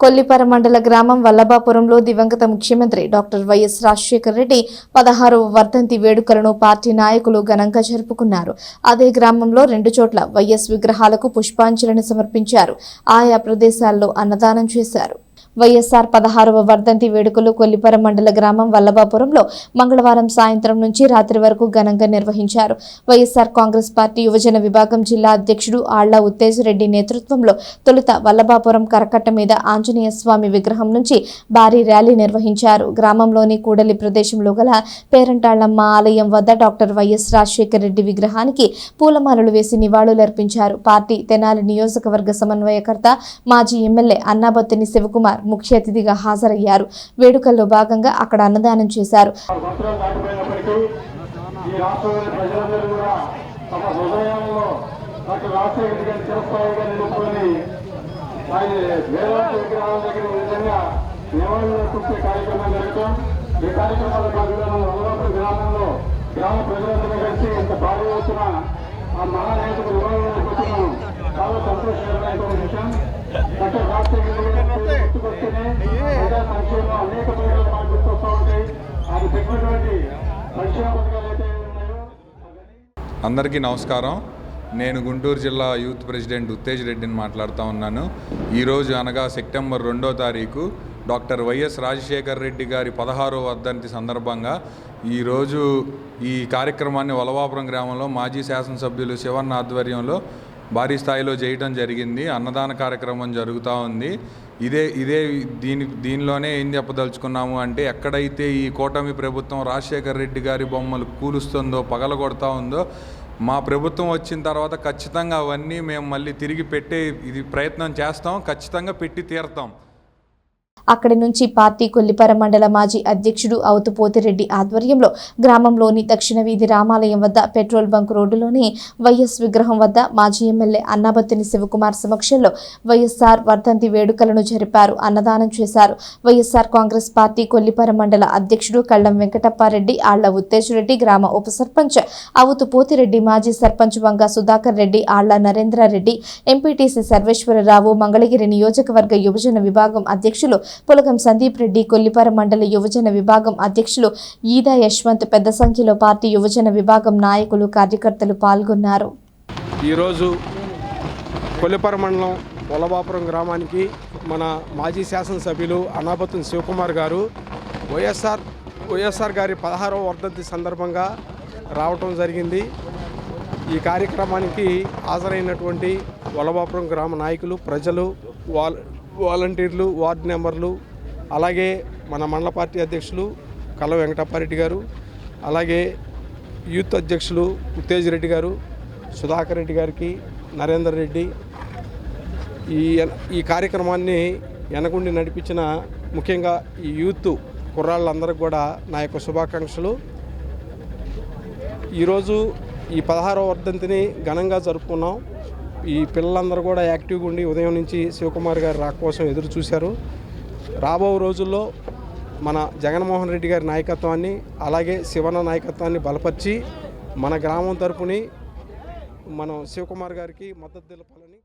కొల్లిపర మండల గ్రామం వల్లభాపురంలో దివంగత ముఖ్యమంత్రి డాక్టర్ వైఎస్ రాజశేఖర రెడ్డి పదహారవ వర్ధంతి వేడుకలను పార్టీ నాయకులు ఘనంగా జరుపుకున్నారు. అదే గ్రామంలో రెండు చోట్ల వైఎస్ విగ్రహాలకు పుష్పాంజలిని సమర్పించారు. ఆయా ప్రదేశాల్లో అన్నదానం చేశారు. వైఎస్ఆర్ పదహారవ వర్ధంతి వేడుకలు కొల్లిపర మండల గ్రామం వల్లభాపురంలో మంగళవారం సాయంత్రం నుంచి రాత్రి వరకు ఘనంగా నిర్వహించారు. వైఎస్ఆర్ కాంగ్రెస్ పార్టీ యువజన విభాగం జిల్లా అధ్యక్షుడు ఆళ్ళ ఉత్తేజ్ రెడ్డి నేతృత్వంలో తొలుత వల్లభాపురం కరకట్ట మీద ఆంజనేయ స్వామి విగ్రహం నుంచి భారీ ర్యాలీ నిర్వహించారు. గ్రామంలోని కూడలి ప్రదేశంలో గల పేరంటాళ్ళమ్మ ఆలయం వద్ద డాక్టర్ వైఎస్ రాజశేఖర రెడ్డి విగ్రహానికి పూలమాలలు వేసి నివాళులర్పించారు పార్టీ తెనాలి నియోజకవర్గ సమన్వయకర్త మాజీ ఎమ్మెల్యే అన్నాబత్తిని శివకుమార్ ముఖ్య అతిథిగా హాజరయ్యారు. వేడుకల్లో భాగంగా అక్కడ అన్నదానం చేశారు. ఈ నివాళులు భాగంగా గ్రామంలో గ్రామ ప్రజలందరూ కలిసి ఇంత భారీ ఎత్తున ఆ మహానాయకుడు చాలా సంతోషకరమైనటువంటి విషయం. డాక్టర్ రాజశేఖర గారి సంక్షేమం అనేక పేర్లు మనకు గుర్తొస్తూ ఉంటాయి. ఆయన పెట్టినటువంటి సంక్షేమ పథకాలు అయితే ఉన్నాయో అందరికీ నమస్కారం. నేను గుంటూరు జిల్లా యూత్ ప్రెసిడెంట్ ఉత్తేజ్ రెడ్డిని మాట్లాడుతూ ఉన్నాను. ఈరోజు అనగా సెప్టెంబర్ రెండో తారీఖు డాక్టర్ వైఎస్ రాజశేఖర్ రెడ్డి గారి పదహారో వర్ధంతి సందర్భంగా ఈరోజు ఈ కార్యక్రమాన్ని వలవాపురం గ్రామంలో మాజీ శాసనసభ్యులు శివన్న ఆధ్వర్యంలో భారీ స్థాయిలో చేయడం జరిగింది. అన్నదాన కార్యక్రమం జరుగుతూ ఉంది. ఇదే ఇదే దీని దీనిలోనే ఏం చెప్పదలుచుకున్నాము అంటే ఎక్కడైతే ఈ కూటమి ప్రభుత్వం రాజశేఖర్ రెడ్డి గారి బొమ్మలు కూలుస్తుందో పగలగొడతా ఉందో మా ప్రభుత్వం వచ్చిన తర్వాత ఖచ్చితంగా అవన్నీ మేము మళ్ళీ తిరిగి పెట్టే ఇది ప్రయత్నం చేస్తాం ఖచ్చితంగా పెట్టి తీరుతాం. అక్కడి నుంచి పార్టీ కొల్లిపర మండల మాజీ అధ్యక్షుడు అవుతుపోతిరెడ్డి ఆధ్వర్యంలో గ్రామంలోని దక్షిణ వీధి రామాలయం వద్ద పెట్రోల్ బంక్ రోడ్డులోని వైఎస్ విగ్రహం వద్ద మాజీ ఎమ్మెల్యే అన్నాబత్తిని శివకుమార్ సమక్షంలో వైఎస్ఆర్ వర్ధంతి వేడుకలను జరిపారు. అన్నదానం చేశారు. వైఎస్ఆర్ కాంగ్రెస్ పార్టీ కొల్లిపర మండల అధ్యక్షుడు కళ్ళం వెంకటప్పారెడ్డి ఆళ్ళ ఉత్తేజరెడ్డి గ్రామ ఉప సర్పంచ్ అవుతు పోతిరెడ్డి మాజీ సర్పంచ్ వంగ సుధాకర్ రెడ్డి ఆళ్ళ నరేంద్రారెడ్డి ఎంపీటీసీ సర్వేశ్వరరావు మంగళగిరి నియోజకవర్గ యువజన విభాగం అధ్యక్షులు పులగం సందీప్ రెడ్డి కొల్లిపర మండల యువజన విభాగం అధ్యక్షులు ఈదా యశ్వంత్ పెద్ద సంఖ్యలో పార్టీ యువజన విభాగం నాయకులు కార్యకర్తలు పాల్గొన్నారు. ఈరోజు కొల్లిపర మండలం వలబాపురం గ్రామానికి మన మాజీ శాసనసభ్యులు అనాబతున్ శివకుమార్ గారు వైఎస్ఆర్ వైఎస్ఆర్ గారి పదహారవ వర్ధంతి సందర్భంగా రావటం జరిగింది. ఈ కార్యక్రమానికి హాజరైనటువంటి వలబాపురం గ్రామ నాయకులు ప్రజలు వాళ్ళు వాలంటీర్లు వార్డు మెంబర్లు అలాగే మన మండల పార్టీ అధ్యక్షులు కల్ల వెంకటప్పారెడ్డి గారు అలాగే యూత్ అధ్యక్షులు ఉత్తేజ్ రెడ్డి గారు సుధాకర్ రెడ్డి గారికి నరేందర్ రెడ్డి. ఈ ఈ కార్యక్రమాన్ని వెనకుండి నడిపించిన ముఖ్యంగా ఈ యూత్ కుర్రాళ్ళందరికీ కూడా నా యొక్క శుభాకాంక్షలు. ఈరోజు ఈ పదహారవ వర్ధంతిని ఘనంగా జరుపుకున్నాం. ఈ పిల్లలందరూ కూడా యాక్టివ్గా ఉండి ఉదయం నుంచి శివకుమార్ గారి రాక కోసం ఎదురు చూశారు. రాబో రోజుల్లో మన జగన్మోహన్ రెడ్డి గారి నాయకత్వాన్ని అలాగే శివన్న నాయకత్వాన్ని బలపరిచి మన గ్రామం తరపుని మనం శివకుమార్ గారికి మద్దతు తెలపాలని